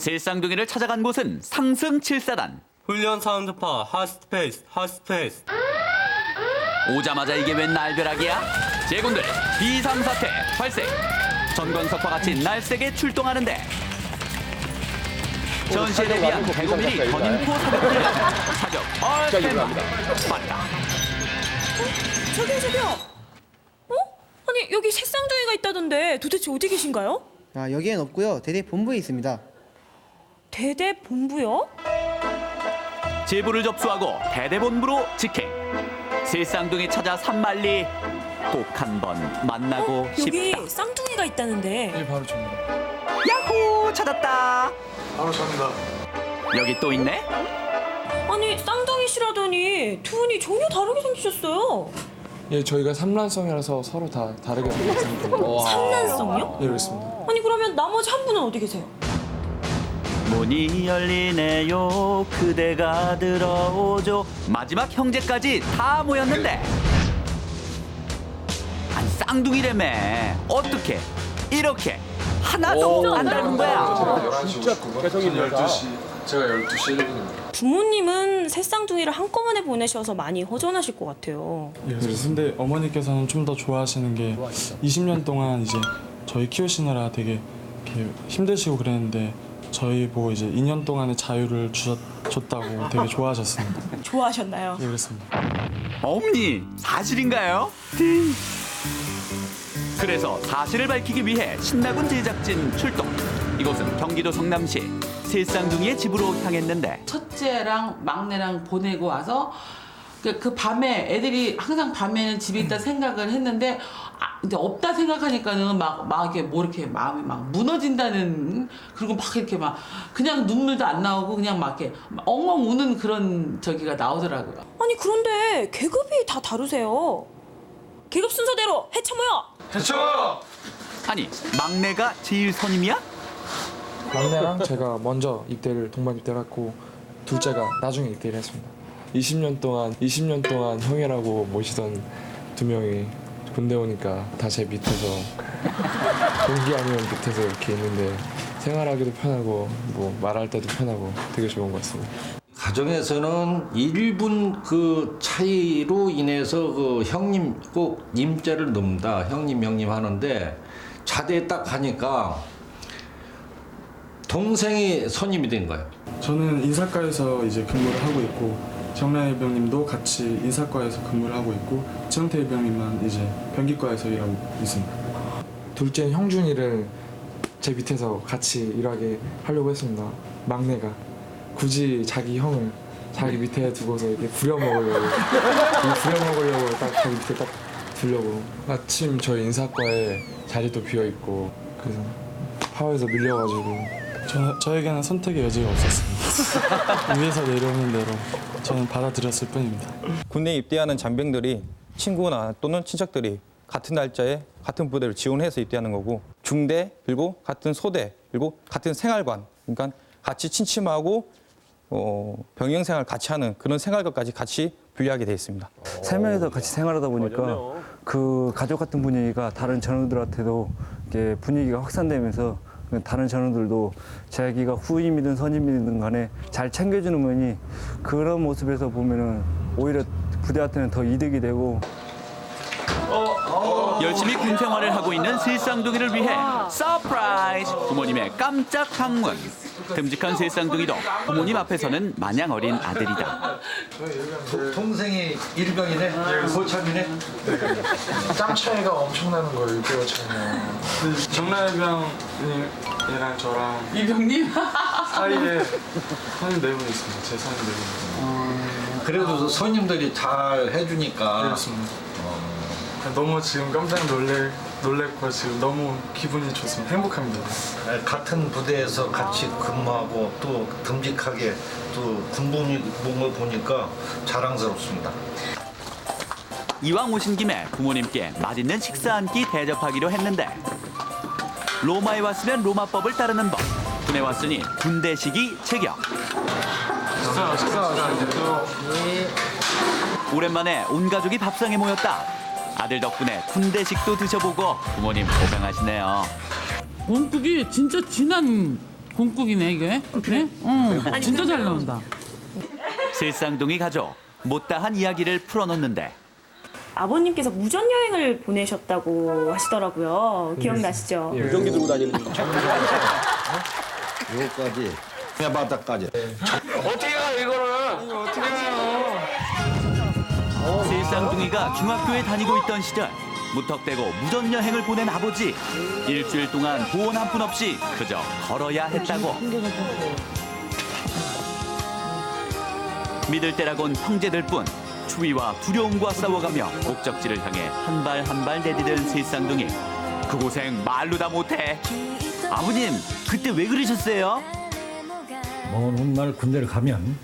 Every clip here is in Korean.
실상둥이를 찾아간 곳은 상승 7사단. 훈련 사운드파 핫스페이스 핫스페이스 오자마자 이게 웬 날벼락이야? 제군들 비상사태 발생. 전광석과 같이 날쌔게 출동하는데 전시에 대비한 105mm 건인포 사격 얼테마 맞다. 저기요, 저기요. 어? 아니 여기 색상둥이가 있다던데 도대체 어디 계신가요? 아, 여기엔 없고요. 대대 본부에 있습니다. 대대 본부요? 제보를 접수하고 대대본부로 직행. 실상둥이 찾아 산만리 꼭 한 번 만나고 여기 싶다. 쌍둥이가 있다는데 네, 바로 저입니다. 야호 찾았다. 바로 저입니다. 여기 또 있네. 아니 쌍둥이시라더니 두 분이 전혀 다르게 생기셨어요. 예, 저희가 삼란성이라서 서로 다 다르게 생겼습니다. 산란성이요? 예, 그렇습니다. 아니 그러면 나머지 한 분은 어디 계세요? 문이 열리네요. 그대가 들어오죠. 마지막 형제까지 다 모였는데. 아니 쌍둥이라며 어떻게? 이렇게 하나도 안 닮은 거야. 진짜 개성이 12시. 제가 12시 1분입니다. 부모님은 새 쌍둥이를 한꺼번에 보내셔서 많이 허전하실 것 같아요. 예, 근데 어머니께서는 좀 더 좋아하시는 게 20년 동안 이제 저희 키우시느라 되게 이렇게 힘드시고 그랬는데 저희 보고 이제 2년 동안의 자유를 주셨, 줬다고 되게 좋아하셨습니다. 좋아하셨나요? 예, 그렇습니다. 어머니 사실인가요? 띵. 그래서 사실을 밝히기 위해 신나군 제작진 출동 이곳은 경기도 성남시 실쌍둥이의 집으로 향했는데 첫째랑 막내랑 보내고 와서 그, 그 밤에 애들이 항상 밤에는 집에 있다 생각을 했는데 아, 이제 없다 생각하니까는 막, 막 이렇게 뭐 이렇게 마음이 막 무너진다는 그리고 막 이렇게 막 그냥 눈물도 안 나오고 그냥 막 이렇게 엉엉 우는 그런 저기가 나오더라고요. 아니 그런데 계급이 다 다르세요. 계급 순서대로 해쳐 모여. 아니 막내가 제일 선임이야? 막내랑 제가 먼저 입대를 동반 입대를 했고 둘째가 나중에 입대를 했습니다. 20년 동안 20년 동안 형이라고 모시던 두 명이 군대 오니까 다 제 밑에서 동기 아니면 밑에서 이렇게 있는데 생활하기도 편하고 뭐 말할 때도 편하고 되게 좋은 것 같습니다. 가정에서는 1분 그 차이로 인해서 그 형님 꼭 님자를 넣는다. 형님 형님 하는데 자대에 딱 가니까 동생이 선임이 된 거예요. 저는 인사과에서 이제 근무를 하고 있고 정란 일병님도 같이 인사과에서 근무를 하고 있고 지영태 일병님만 이제 변기과에서 일하고 있습니다. 둘째 형준이를 제 밑에서 같이 일하게 하려고 했습니다. 막내가 굳이 자기 형을 자기 밑에 두고서 이렇게 부려먹으려고 이 부려먹으려고 딱 자기 밑에 딱 두려고 마침 저희 인사과에 자리도 비어 있고 그래서 파워에서 밀려가지고 저, 저에게는 선택의 여지가 없었습니다. 위에서 내려오는 대로 저는 받아들였을 뿐입니다. 군대에 입대하는 장병들이 친구나 또는 친척들이 같은 날짜에 같은 부대를 지원해서 입대하는 거고 중대 그리고 같은 소대 그리고 같은 생활관 그러니까 같이 침침하고 어, 병영 생활 같이 하는 그런 생활관까지 같이 분리하게 돼 있습니다. 살면서 같이 생활하다 보니까 그 가족 같은 분위기가 다른 전우들한테도 분위기가 확산되면서 그 다른 전우들도 자기가 후임이든 선임이든 간에 잘 챙겨주는 면이 그런 모습에서 보면은 오히려 부대한테는 더 이득이 되고 열심히 군 생활을 하고 있는 실쌍둥이를 위해 서프라이즈 부모님의 깜짝 방문 듬직한 실쌍둥이도 부모님 앞에서는 마냥 어린 아들이다 동생이 일병이네, 고참이네. 땀 차이가 엄청나는 거예요 6개월 차이면 정란 일병님이랑 저랑 이병님 사이에 선임 네분 있습니다. 제 선임 네 분. 그래도 손님들이 잘 해주니까 그렇습니다. 너무 지금 깜짝 놀래 놀랬고 지금 너무 기분이 좋습니다. 행복합니다. 같은 부대에서 같이 근무하고 또 듬직하게 또 군복을 보니까 자랑스럽습니다. 이왕 오신 김에 부모님께 맛있는 식사 한 끼 대접하기로 했는데 로마에 왔으면 로마법을 따르는 법 군에 왔으니 군대식이 제격 식사 식사 오랜만에 온 가족이 밥상에 모였다 아들 덕분에 군대식도 드셔보고 부모님 고생하시네요 원국이 진짜 진한 공국이네 이게. 그래? 응. 진짜 잘 나온다. 실상둥이 가족 못다한 이야기를 풀어놓는데 아버님께서 무전 여행을 보내셨다고 하시더라고요. 기억나시죠? 무전기 들고 다니는 요거까지 해바다까지 실 상둥이가 중학교에 다니고 있던 시절 무턱대고 무전 여행을 보낸 아버지. 일주일 동안 보온 한 푼 없이 그저 걸어야 했다고. 믿을 때라곤 형제들뿐 추위와 두려움과 싸워가며 목적지를 향해 한 발 한 발 내디딘 실상둥이. 그 고생 말로 다 못해. 아버님 그때 왜 그러셨어요? 먼 훗날 군대를 가면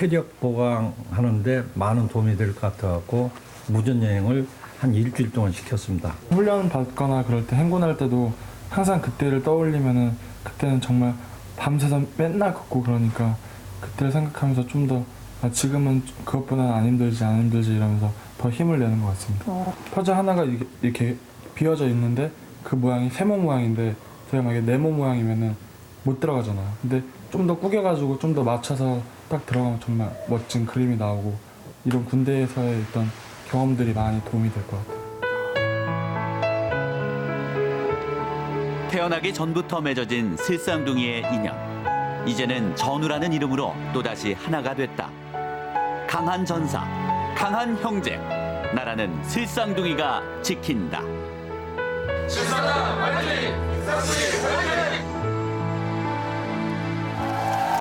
체력 보강하는데 많은 도움이 될 것 같아갖고 무전 여행을 한 일주일 동안 시켰습니다. 훈련 받거나 그럴 때 행군할 때도 항상 그때를 떠올리면은 그때는 정말 밤새서 맨날 걷고 그러니까 그때를 생각하면서 좀더 아, 지금은 그것보다는 안 힘들지 안 힘들지 이러면서 더 힘을 내는 것 같습니다. 퍼즐 하나가 이렇게, 이렇게 비어져 있는데 그 모양이 세모 모양인데 제가 만약에 네모 모양이면은 못 들어가잖아요. 근데 좀 더 꾸겨가지고 좀 더 맞춰서 딱 들어가면 정말 멋진 그림이 나오고 이런 군대에서의 어떤 경험들이 많이 도움이 될 것 같아요. 태어나기 전부터 맺어진 실상둥이의 인연. 이제는 전우라는 이름으로 또다시 하나가 됐다. 강한 전사, 강한 형제. 나라는 실상둥이가 지킨다. 실사단 화이팅! 실상둥이 화이팅!